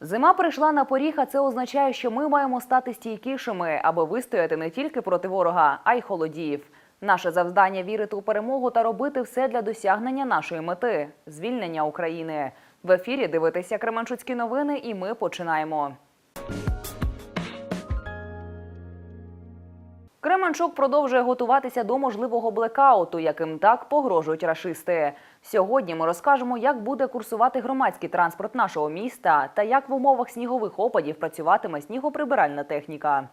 Зима прийшла на поріг, а це означає, що ми маємо стати стійкішими, аби вистояти не тільки проти ворога, а й холодів. Наше завдання вірити у перемогу та робити все для досягнення нашої мети звільнення України. В ефірі дивитися Кременчуцькі новини, і ми починаємо. Кременчук продовжує готуватися до можливого блекауту, яким так погрожують рашисти. Сьогодні ми розкажемо, як буде курсувати громадський транспорт нашого міста та як в умовах снігових опадів працюватиме снігоприбиральна техніка.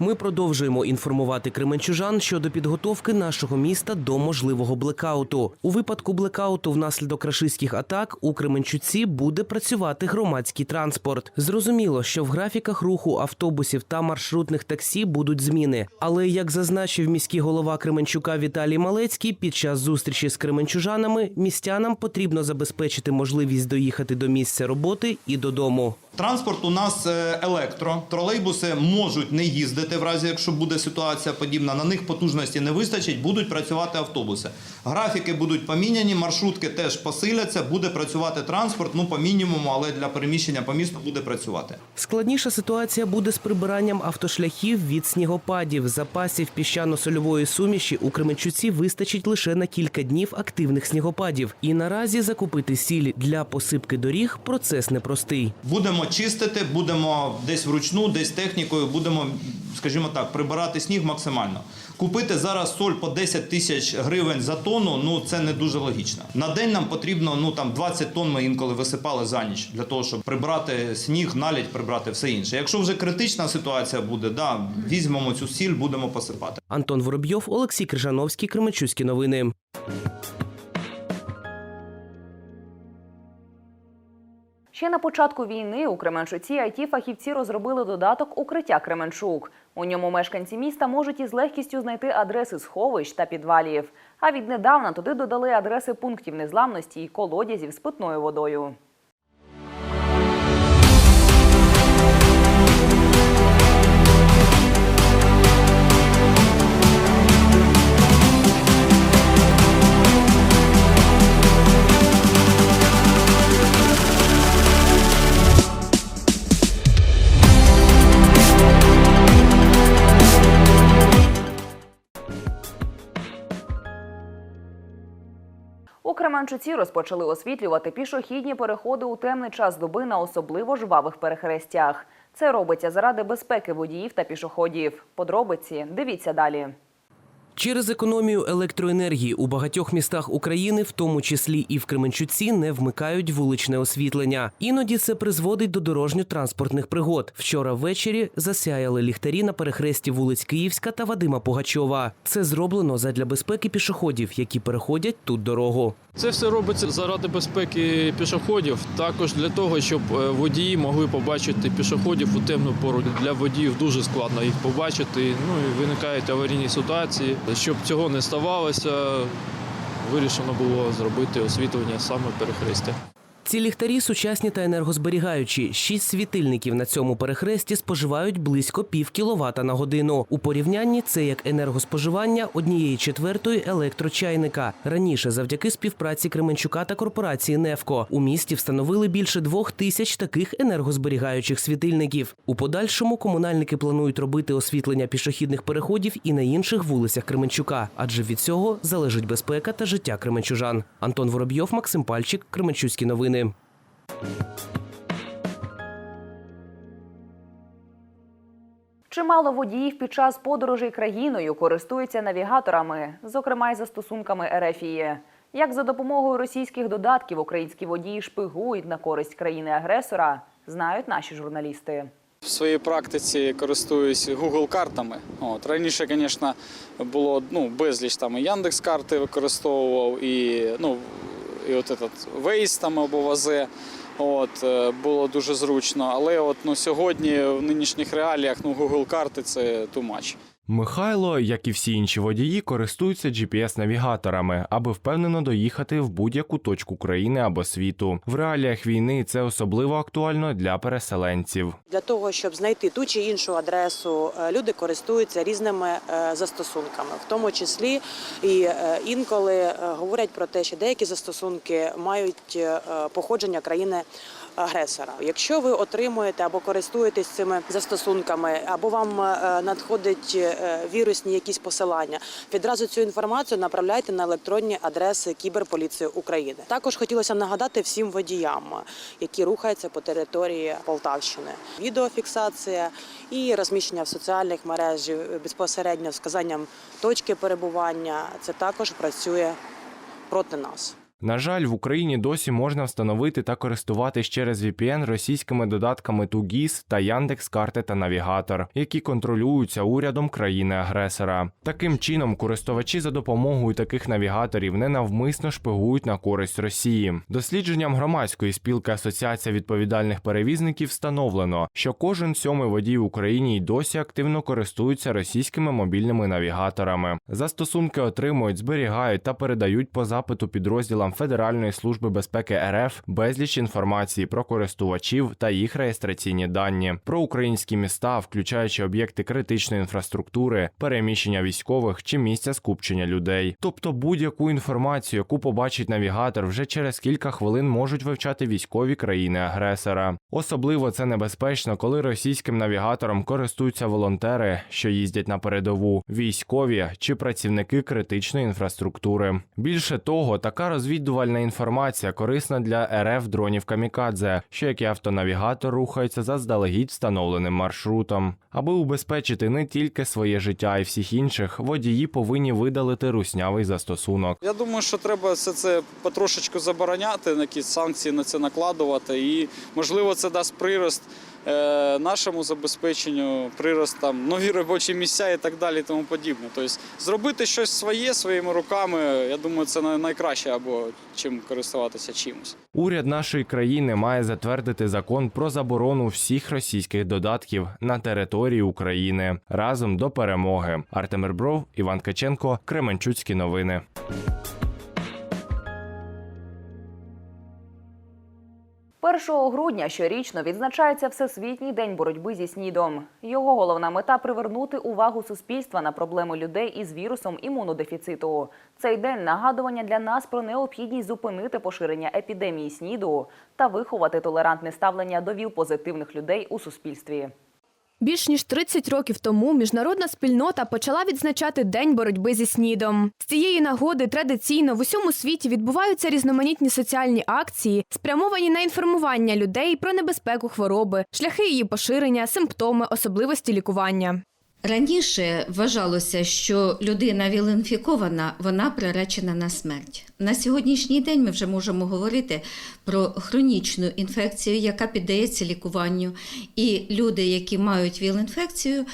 Ми продовжуємо інформувати кременчужан щодо підготовки нашого міста до можливого блекауту. У випадку блекауту внаслідок рашистських атак у Кременчуці буде працювати громадський транспорт. Зрозуміло, що в графіках руху автобусів та маршрутних таксі будуть зміни. Але як зазначив міський голова Кременчука Віталій Малецький, під час зустрічі з кременчужанами містянам потрібно забезпечити можливість доїхати до місця роботи і додому. Транспорт у нас е, електро. Тролейбуси можуть не їздити в разі, якщо буде ситуація подібна. На них потужності не вистачить, будуть працювати автобуси. Графіки будуть поміняні, маршрутки теж посиляться, буде працювати транспорт, ну по мінімуму, але для переміщення по місту буде працювати. Складніша ситуація буде з прибиранням автошляхів від снігопадів. Запасів піщано-сольової суміші у Кременчуці вистачить лише на кілька днів активних снігопадів. І наразі закупити сіль для посипки доріг процес непростий. Будемо чистити, будемо десь вручну, десь технікою, будемо, скажімо так, прибирати сніг максимально. Купити зараз соль по 10 тисяч гривень за тонну, ну це не дуже логічно. На день нам потрібно ну там 20 тонн ми інколи висипали за ніч для того, щоб прибрати сніг, налідь, прибрати все інше. Якщо вже критична ситуація буде, да, візьмемо цю сіль, будемо посипати. Антон Воробйов, Олексій Крижановський, Кременчуцькі новини. Ще на початку війни у Кременчуці it фахівці розробили додаток Укриття Кременчук. У ньому мешканці міста можуть із легкістю знайти адреси сховищ та підвалів. А віднедавна туди додали адреси пунктів незламності і колодязів з питною водою. Кременчуці розпочали освітлювати пішохідні переходи у темний час доби на особливо жвавих перехрестях. Це робиться заради безпеки водіїв та пішоходів. Подробиці дивіться далі. Через економію електроенергії у багатьох містах України, в тому числі і в Кременчуці, не вмикають вуличне освітлення. Іноді це призводить до дорожньо-транспортних пригод. Вчора ввечері засяяли ліхтарі на перехресті вулиць Київська та Вадима Пугачова. Це зроблено задля безпеки пішоходів, які переходять тут дорогу. Це все робиться заради безпеки пішоходів, також для того, щоб е, водії могли побачити пішоходів у темну пору. Для водіїв дуже складно їх побачити. Ну і виникають аварійні ситуації. Щоб цього не ставалося, вирішено було зробити освітлення саме перехрестя. Ці ліхтарі сучасні та енергозберігаючі. Шість світильників на цьому перехресті споживають близько пів кіловата на годину. У порівнянні це як енергоспоживання однієї четвертої електрочайника. Раніше, завдяки співпраці Кременчука та корпорації Невко, у місті встановили більше двох тисяч таких енергозберігаючих світильників. У подальшому комунальники планують робити освітлення пішохідних переходів і на інших вулицях Кременчука, адже від цього залежить безпека та життя кременчужан. Антон Воробйов, Максим Пальчик, Кременчуцькі новини. Чимало водіїв під час подорожей країною користуються навігаторами, зокрема й застосунками Ерефії. Як за допомогою російських додатків українські водії шпигують на користь країни-агресора, знають наші журналісти. В своїй практиці користуюсь Google картами. От раніше, звісно, було ну безліч там і Яндекс карти використовував, і ну і от этот вейс там або Вазе. От е, було дуже зручно. Але от ну сьогодні в нинішніх реаліях ну Google карти це much. Михайло, як і всі інші водії, користуються GPS-навігаторами, аби впевнено доїхати в будь-яку точку країни або світу. В реаліях війни це особливо актуально для переселенців. Для того щоб знайти ту чи іншу адресу, е, люди користуються різними е, застосунками, в тому числі і е, інколи говорять про те, що деякі застосунки мають походження країни. Агресора, якщо ви отримуєте або користуєтесь цими застосунками, або вам надходить вірусні якісь посилання, відразу цю інформацію направляйте на електронні адреси Кіберполіції України. Також хотілося нагадати всім водіям, які рухаються по території Полтавщини. Відеофіксація і розміщення в соціальних мережах безпосередньо з вказанням точки перебування. Це також працює проти нас. На жаль, в Україні досі можна встановити та користуватись через VPN російськими додатками Тугіс та Яндекс.Карти та Навігатор, які контролюються урядом країни-агресора. Таким чином, користувачі за допомогою таких навігаторів ненавмисно шпигують на користь Росії. Дослідженням громадської спілки Асоціація відповідальних перевізників встановлено, що кожен сьомий водій в Україні й досі активно користується російськими мобільними навігаторами. Застосунки отримують, зберігають та передають по запиту підрозділам Федеральної служби безпеки РФ безліч інформації про користувачів та їх реєстраційні дані, про українські міста, включаючи об'єкти критичної інфраструктури, переміщення військових чи місця скупчення людей. Тобто будь-яку інформацію, яку побачить навігатор, вже через кілька хвилин можуть вивчати військові країни-агресора. Особливо це небезпечно, коли російським навігатором користуються волонтери, що їздять на передову, військові чи працівники критичної інфраструктури. Більше того, така розвідувальна інформація корисна для РФ дронів камікадзе, що як і автонавігатор рухаються заздалегідь встановленим маршрутом. Аби убезпечити не тільки своє життя, а й всіх інших, водії повинні видалити руснявий застосунок. Я думаю, що треба все це потрошечку забороняти, якісь санкції на це накладувати, і можливо це дасть прирост е, нашому забезпеченню, прирост там нові робочі місця і так далі, і тому подібне. Тобто зробити щось своє своїми руками, я думаю, це най- найкраще або чим користуватися чимось. Уряд нашої країни має затвердити закон про заборону всіх російських додатків на території України разом до перемоги. Артем Ребров, Іван Каченко, Кременчуцькі новини. 1 грудня щорічно відзначається Всесвітній день боротьби зі СНІДом. Його головна мета привернути увагу суспільства на проблеми людей із вірусом імунодефіциту. Цей день нагадування для нас про необхідність зупинити поширення епідемії СНІДу та виховати толерантне ставлення до ВІЛ-позитивних людей у суспільстві. Більш ніж 30 років тому міжнародна спільнота почала відзначати День боротьби зі СНІДом. З цієї нагоди традиційно в усьому світі відбуваються різноманітні соціальні акції, спрямовані на інформування людей про небезпеку хвороби, шляхи її поширення, симптоми, особливості лікування. Раніше вважалося, що людина віл-інфікована, вона приречена на смерть. На сьогоднішній день ми вже можемо говорити про хронічну інфекцію, яка піддається лікуванню. І люди, які мають віл-інфекцію,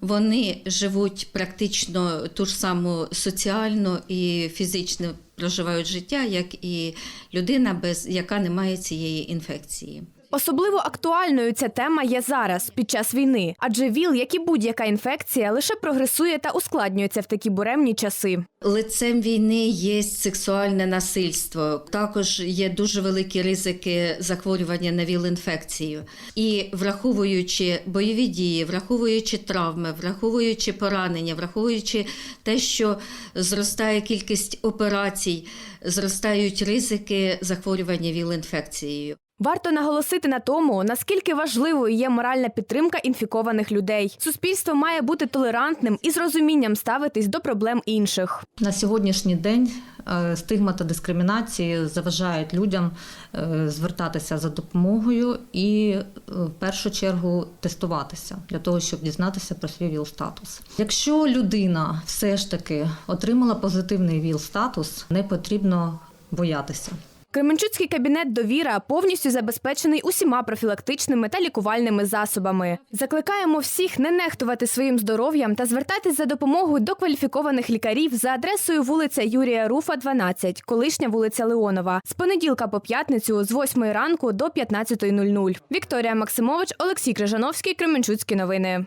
вони живуть практично ту ж саму соціально і фізично проживають життя, як і людина, без яка не має цієї інфекції. Особливо актуальною ця тема є зараз, під час війни, адже ВІЛ, як і будь-яка інфекція, лише прогресує та ускладнюється в такі буремні часи. Лицем війни є сексуальне насильство. Також є дуже великі ризики захворювання на ВІЛ-інфекцію. І враховуючи бойові дії, враховуючи травми, враховуючи поранення, враховуючи те, що зростає кількість операцій, зростають ризики захворювання ВІЛ-інфекцією. Варто наголосити на тому, наскільки важливою є моральна підтримка інфікованих людей. Суспільство має бути толерантним і з розумінням ставитись до проблем інших. На сьогоднішній день е, стигма та дискримінації заважають людям е, звертатися за допомогою і е, в першу чергу тестуватися для того, щоб дізнатися про свій ВІЛ-статус. Якщо людина все ж таки отримала позитивний ВІЛ-статус, не потрібно боятися. Кременчуцький кабінет довіра повністю забезпечений усіма профілактичними та лікувальними засобами. Закликаємо всіх не нехтувати своїм здоров'ям та звертатись за допомогою до кваліфікованих лікарів за адресою вулиця Юрія Руфа, 12, колишня вулиця Леонова, з понеділка по п'ятницю з 8 ранку до 15.00. Вікторія Максимович, Олексій Крижановський, Кременчуцькі новини.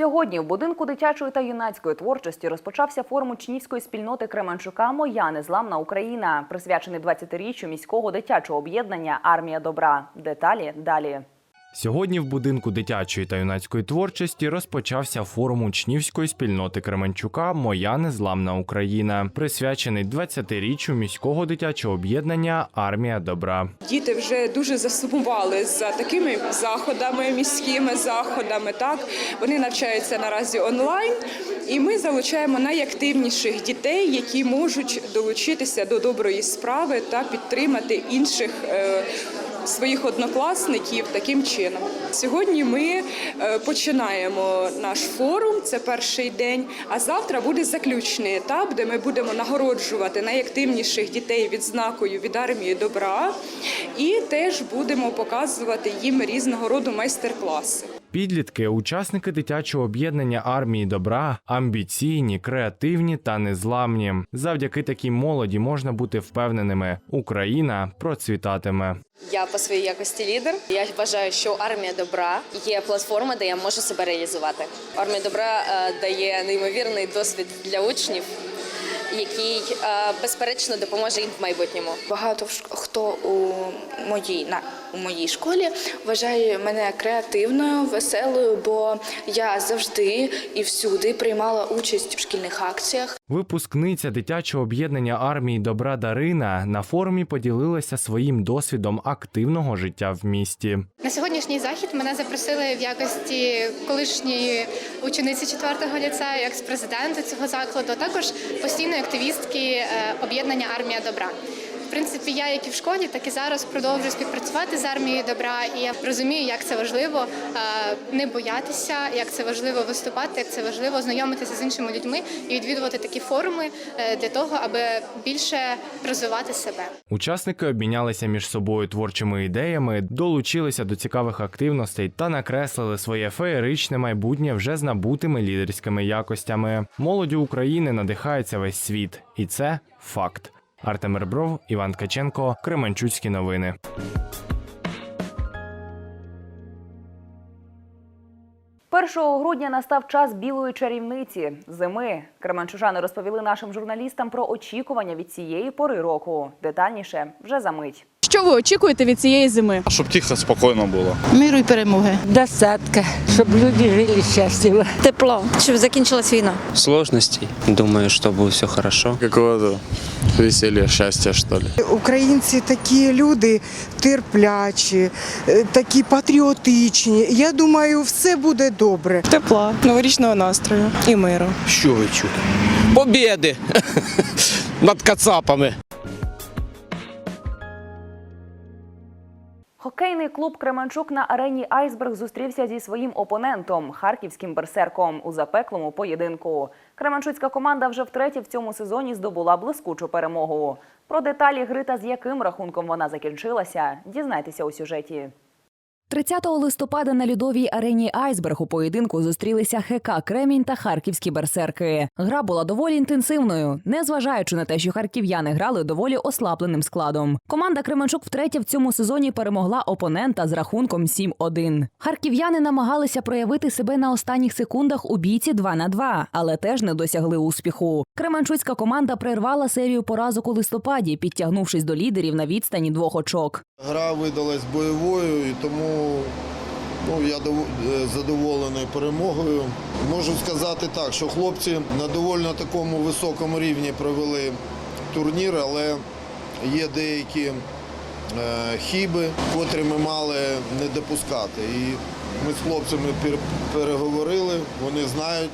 Сьогодні в будинку дитячої та юнацької творчості розпочався форум учнівської спільноти Кременчука Моя незламна Україна, присвячений 20-річчю міського дитячого об'єднання Армія добра. Деталі далі. Сьогодні в будинку дитячої та юнацької творчості розпочався форум учнівської спільноти Кременчука Моя незламна Україна, присвячений 20-річчю міського дитячого об'єднання Армія добра. Діти вже дуже засумували за такими заходами, міськими заходами. Так вони навчаються наразі онлайн, і ми залучаємо найактивніших дітей, які можуть долучитися до доброї справи та підтримати інших. е, Своїх однокласників таким чином. Сьогодні ми е, починаємо наш форум. Це перший день. А завтра буде заключний етап, де ми будемо нагороджувати найактивніших дітей відзнакою від армії добра, і теж будемо показувати їм різного роду майстер-класи. Підлітки, учасники дитячого об'єднання армії добра, амбіційні, креативні та незламні. Завдяки такій молоді можна бути впевненими, Україна процвітатиме. Я по своїй якості лідер. Я вважаю, що армія добра є платформа, де я можу себе реалізувати. Армія добра е, дає неймовірний досвід для учнів, який е, безперечно допоможе їм в майбутньому. Багато хто у моїй на у моїй школі вважає мене креативною, веселою, бо я завжди і всюди приймала участь в шкільних акціях. Випускниця дитячого об'єднання армії добра Дарина на форумі поділилася своїм досвідом активного життя в місті. На сьогоднішній захід мене запросили в якості колишньої учениці 4-го ліцею, екс-президента цього закладу, а також постійної активістки е, об'єднання Армія добра. Принципі, я як і в школі, так і зараз продовжую співпрацювати з армією добра, і я розумію, як це важливо е, не боятися, як це важливо виступати, як це важливо знайомитися з іншими людьми і відвідувати такі форуми е, для того, аби більше розвивати себе. Учасники обмінялися між собою творчими ідеями, долучилися до цікавих активностей та накреслили своє феєричне майбутнє вже з набутими лідерськими якостями. Молоддю України надихається весь світ, і це факт. Артем Ребров, Іван Ткаченко, Кременчуцькі новини. Першого грудня настав час білої чарівниці зими. Кременчужани розповіли нашим журналістам про очікування від цієї пори року. Детальніше вже за мить. Що ви очікуєте від цієї зими? Щоб тихо, спокійно було. Миру і перемоги. Достатка, щоб люди жили щасливо. Тепло, щоб закінчилась війна. сложностей. Думаю, что будет все хорошо. Какого-то весілля, щастя, що ли. Українці такі люди терплячі, е, такі патріотичні. Я думаю, все буде добре. Тепла, новорічного настрою і миру. Що ви чути? Побєди над кацапами. Хокейний клуб Кременчук на арені Айсберг зустрівся зі своїм опонентом харківським берсерком у запеклому поєдинку. Кременчуцька команда вже втретє в цьому сезоні здобула блискучу перемогу. Про деталі гри та з яким рахунком вона закінчилася, дізнайтеся у сюжеті. 30 листопада на льодовій арені Айсберг у поєдинку зустрілися ХК Кремінь та харківські берсерки. Гра була доволі інтенсивною, незважаючи на те, що харків'яни грали доволі ослабленим складом. Команда Кременчук втретє в цьому сезоні перемогла опонента з рахунком 7-1. Харків'яни намагалися проявити себе на останніх секундах у бійці 2 на 2, але теж не досягли успіху. Кременчуцька команда прервала серію поразок у листопаді, підтягнувшись до лідерів на відстані двох очок. Гра видалась бойовою, і тому ну, я е, задоволений перемогою. Можу сказати так, що хлопці на доволі такому високому рівні провели турнір, але є деякі е, хіби, котрі ми мали не допускати. І ми з хлопцями переговорили, вони знають.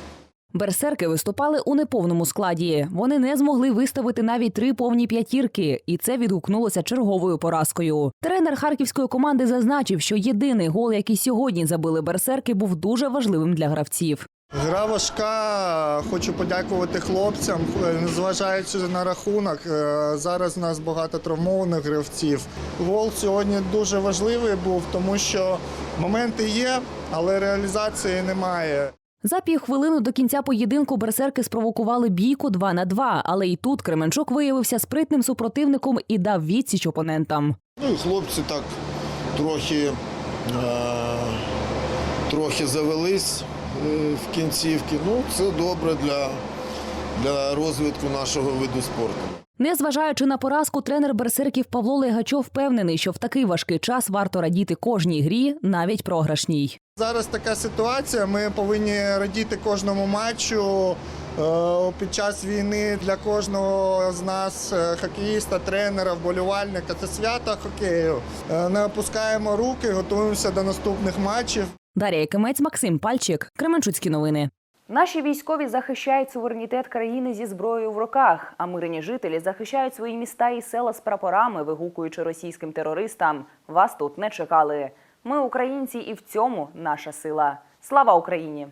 Берсерки виступали у неповному складі. Вони не змогли виставити навіть три повні п'ятірки, і це відгукнулося черговою поразкою. Тренер харківської команди зазначив, що єдиний гол, який сьогодні забили берсерки, був дуже важливим для гравців. Гра важка. Хочу подякувати хлопцям, е, незважаючи на рахунок. е, Зараз у нас багато травмованих гравців. Гол сьогодні дуже важливий був, тому що моменти є, але реалізації немає. За півхвилину до кінця поєдинку берсерки спровокували бійку 2 на 2, але і тут Кременчук виявився спритним супротивником і дав відсіч опонентам. Ну хлопці так трохи, е, трохи завелись. е, в кінцівці. Ну, це добре для, для розвитку нашого виду спорту. Незважаючи на поразку, тренер берсерків Павло Легачов впевнений, що в такий важкий час варто радіти кожній грі, навіть програшній. Зараз така ситуація. Ми повинні радіти кожному матчу. Е, Під час війни для кожного з нас, е, хокеїста, тренера, вболівальника, це свято хокею. Е, Не опускаємо руки, готуємося до наступних матчів. Дар'я Якимець, Максим Пальчик, Кременчуцькі новини. Наші військові захищають суверенітет країни зі зброєю в руках, а мирні жителі захищають свої міста і села з прапорами, вигукуючи російським терористам. Вас тут не чекали. Ми українці, і в цьому наша сила. Слава Україні!